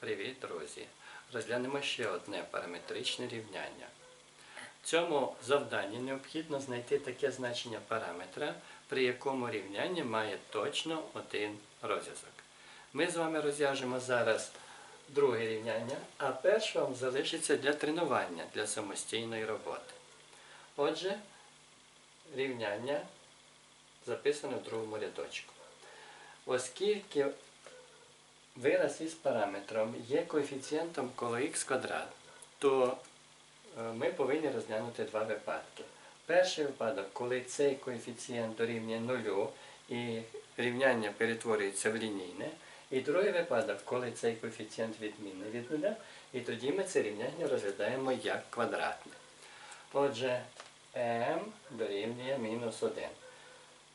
Привіт, друзі! Розглянемо ще одне параметричне рівняння. В цьому завданні необхідно знайти таке значення параметра, при якому рівняння має точно один розв'язок. Ми з вами розв'яжемо зараз друге рівняння, а перше вам залишиться для тренування, для самостійної роботи. Отже, рівняння записано в другому рядочку. Оскільки вираз із параметром є коефіцієнтом коло х квадрат, то е, ми повинні розглянути два випадки. Перший випадок, коли цей коефіцієнт дорівнює нулю і рівняння перетворюється в лінійне. І другий випадок, коли цей коефіцієнт відмінний від нуля, і тоді ми це рівняння розглядаємо як квадратне. Отже, m дорівнює мінус 1.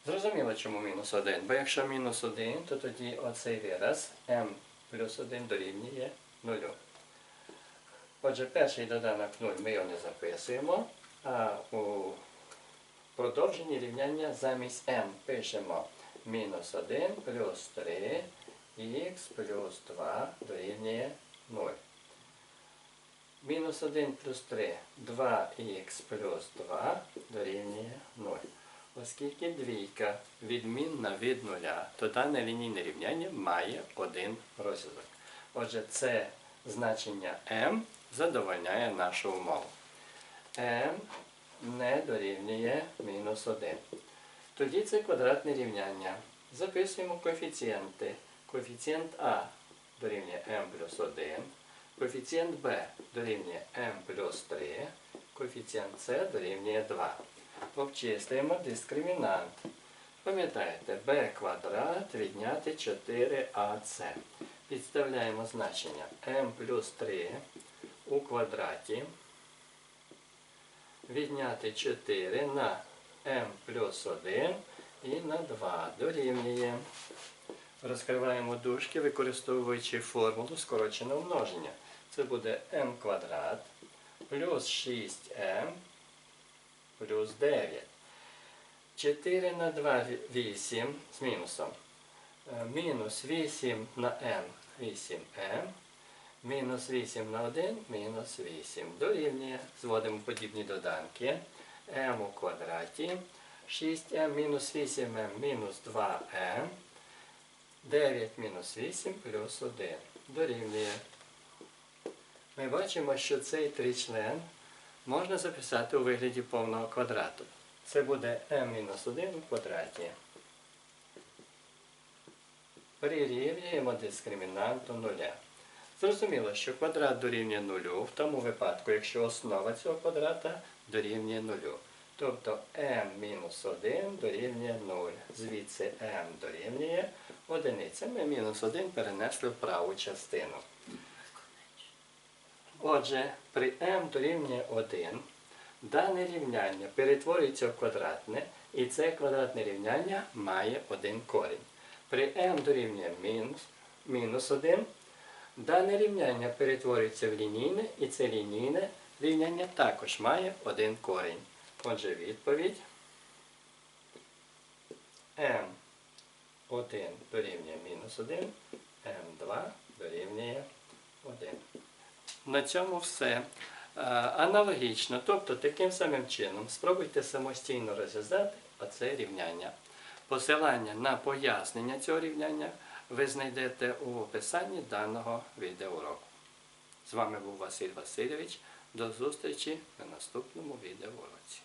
Зрозуміло, чому мінус 1, бо якщо мінус 1, то тоді оцей вираз m плюс 1 дорівнює 0. Отже, перший доданок 0 ми його не записуємо, а у продовженні рівняння замість m пишемо мінус 1 плюс 3 х плюс 2 дорівнює 0. Мінус 1 плюс 3 2х плюс 2 дорівнює 0. Оскільки двійка відмінна від нуля, то дане лінійне рівняння має один розв'язок. Отже, це значення m задовольняє нашу умову. m не дорівнює мінус 1. Тоді це квадратне рівняння. Записуємо коефіцієнти. Коефіцієнт А дорівнює m плюс 1, коефіцієнт Б дорівнює m плюс 3, коефіцієнт С дорівнює 2. Обчислюємо дискримінант. Пам'ятаєте, b квадрат відняти 4ac. Підставляємо значення m плюс 3 у квадраті. Відняти 4 на m плюс 1 і на 2 дорівнює. Розкриваємо дужки, використовуючи формулу скороченого множення. Це буде m квадрат плюс 6m плюс 9. 4 на 2 8 з мінусом. Е, Мінус 8 на m 8m. Мінус 8 на 1 мінус 8. Дорівнює. Зводимо подібні доданки. m у квадраті. 6m мінус 8m мінус 2m. 9 мінус 8 плюс 1. Дорівнює. Ми бачимо, що цей тричлен можна записати у вигляді повного квадрату. Це буде m-1 у квадраті. Прирівнюємо дискримінанту нуля. Зрозуміло, що квадрат дорівнює нулю в тому випадку, якщо основа цього квадрата дорівнює нулю. Тобто m-1 дорівнює 0. Звідси m дорівнює 1. Ми мінус 1 перенесли в праву частину. Отже, при m дорівнює 1 дане рівняння перетворюється в квадратне, і це квадратне рівняння має один корінь. При m дорівнює мінус, мінус 1 дане рівняння перетворюється в лінійне, і це лінійне рівняння також має один корінь. Отже, відповідь m1 дорівнює мінус 1, m2 дорівнює 1. На цьому все. Е, Аналогічно, тобто таким самим чином спробуйте самостійно розв'язати оце рівняння. Посилання на пояснення цього рівняння ви знайдете у описанні даного відеоуроку. З вами був Василь Васильович. До зустрічі на наступному відеоуроці.